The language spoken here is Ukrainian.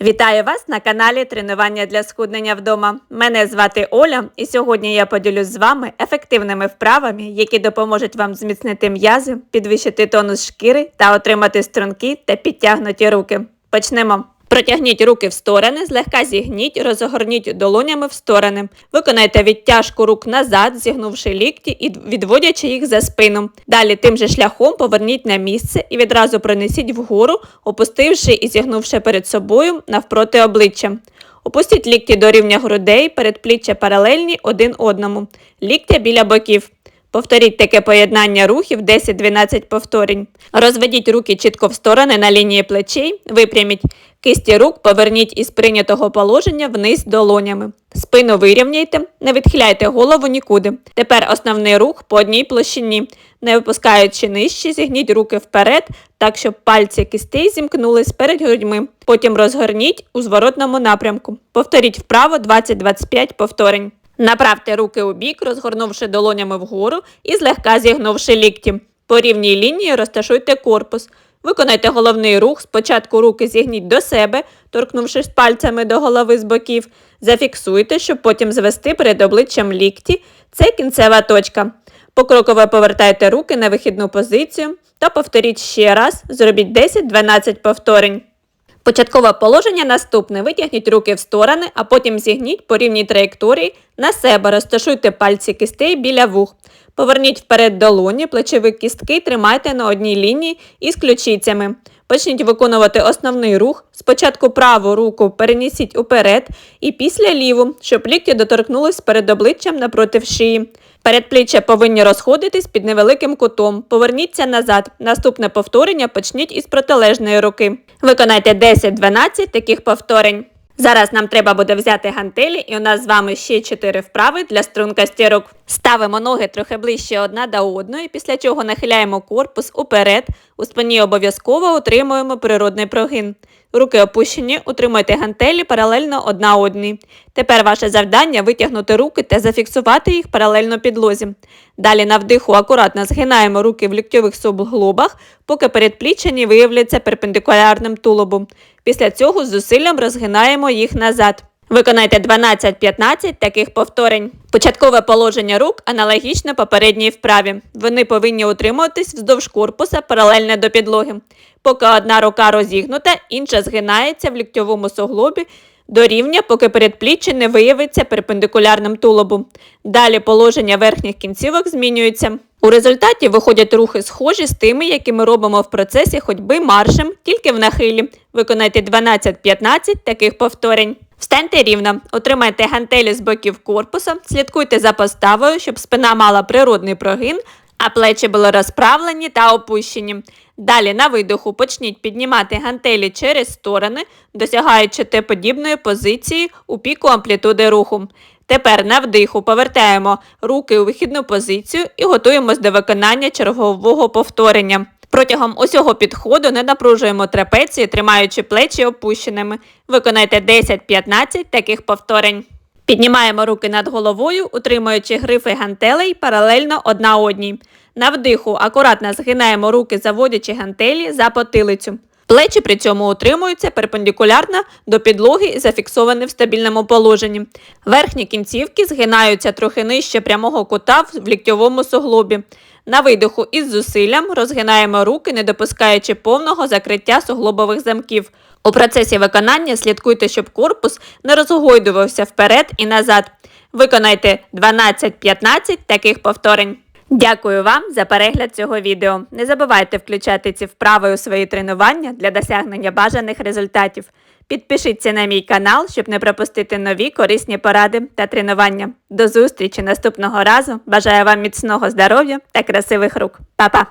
Вітаю вас на каналі Тренування для схуднення вдома. Мене звати Оля, і сьогодні я поділюсь з вами ефективними вправами, які допоможуть вам зміцнити м'язи, підвищити тонус шкіри та отримати струнки та підтягнуті руки. Почнемо. Протягніть руки в сторони, злегка зігніть, розгорніть долонями в сторони. Виконайте відтяжку рук назад, зігнувши лікті і відводячи їх за спину. Далі тим же шляхом поверніть на місце і відразу пронесіть вгору, опустивши і зігнувши перед собою навпроти обличчя. Опустіть лікті до рівня грудей, передпліччя паралельні один одному, ліктя біля боків. Повторіть таке поєднання рухів 10-12 повторень. Розведіть руки чітко в сторони на лінії плечей, випряміть кисті рук, поверніть із прийнятого положення вниз долонями. Спину вирівняйте, не відхиляйте голову нікуди. Тепер основний рух по одній площині. Не випускаючи нижче, зігніть руки вперед, так щоб пальці кистей зімкнулись перед грудьми. Потім розгорніть у зворотному напрямку. Повторіть вправо 20-25 повторень. Направте руки у бік, розгорнувши долонями вгору і злегка зігнувши лікті. По рівній лінії розташуйте корпус. Виконайте головний рух. Спочатку руки зігніть до себе, торкнувшись пальцями до голови з боків. Зафіксуйте, щоб потім звести перед обличчям лікті. Це кінцева точка. Покроково повертайте руки на вихідну позицію та повторіть ще раз. Зробіть 10-12 повторень. Початкове положення наступне. Витягніть руки в сторони, а потім зігніть по рівній траєкторії на себе. Розташуйте пальці кистей біля вух. Поверніть вперед долоні, плечові кістки тримайте на одній лінії із ключицями. Почніть виконувати основний рух. Спочатку праву руку перенесіть уперед і після ліву, щоб лікті доторкнулись перед обличчям напроти шиї. Передпліччя повинні розходитись під невеликим кутом. Поверніться назад. Наступне повторення почніть із протилежної руки. Виконайте 10-12 таких повторень. Зараз нам треба буде взяти гантелі, і у нас з вами ще 4 вправи для стрункості рук. Ставимо ноги трохи ближче одна до одної, після чого нахиляємо корпус уперед. У спині обов'язково утримуємо природний прогин. Руки опущені, утримуйте гантелі паралельно одна одній. Тепер ваше завдання витягнути руки та зафіксувати їх паралельно підлозі. Далі на вдиху акуратно згинаємо руки в ліктьових сублобах, поки передпліччя не виявляться перпендикулярним тулубу. Після цього зусиллям розгинаємо їх назад. Виконайте 12-15 таких повторень. Початкове положення рук аналогічне попередній вправі. Вони повинні утримуватись вздовж корпуса паралельно до підлоги. Поки одна рука розігнута, інша згинається в ліктьовому суглобі до рівня, поки передпліччя не виявиться перпендикулярним тулубу. Далі положення верхніх кінцівок змінюється. У результаті виходять рухи схожі з тими, які ми робимо в процесі ходьби маршем, тільки в нахилі. Виконайте 12-15 таких повторень. Встаньте рівно, отримайте гантелі з боків корпуса, слідкуйте за поставою, щоб спина мала природний прогин, а плечі були розправлені та опущені. Далі на видоху почніть піднімати гантелі через сторони, досягаючи Т-подібної позиції у піку амплітуди руху. Тепер на вдиху повертаємо руки у вихідну позицію і готуємось до виконання чергового повторення. Протягом усього підходу не напружуємо трапеції, тримаючи плечі опущеними. Виконайте 10-15 таких повторень. Піднімаємо руки над головою, утримуючи грифи гантелей паралельно одна одній. На вдиху акуратно згинаємо руки, заводячи гантелі за потилицю. Плечі при цьому утримуються перпендикулярно до підлоги і зафіксовані в стабільному положенні. Верхні кінцівки згинаються трохи нижче прямого кута в ліктьовому суглобі. На видиху із зусиллям розгинаємо руки, не допускаючи повного закриття суглобових замків. У процесі виконання слідкуйте, щоб корпус не розгойдувався вперед і назад. Виконайте 12-15 таких повторень. Дякую вам за перегляд цього відео. Не забувайте включати ці вправи у свої тренування для досягнення бажаних результатів. Підпишіться на мій канал, щоб не пропустити нові корисні поради та тренування. До зустрічі наступного разу. Бажаю вам міцного здоров'я та красивих рук. Па-па!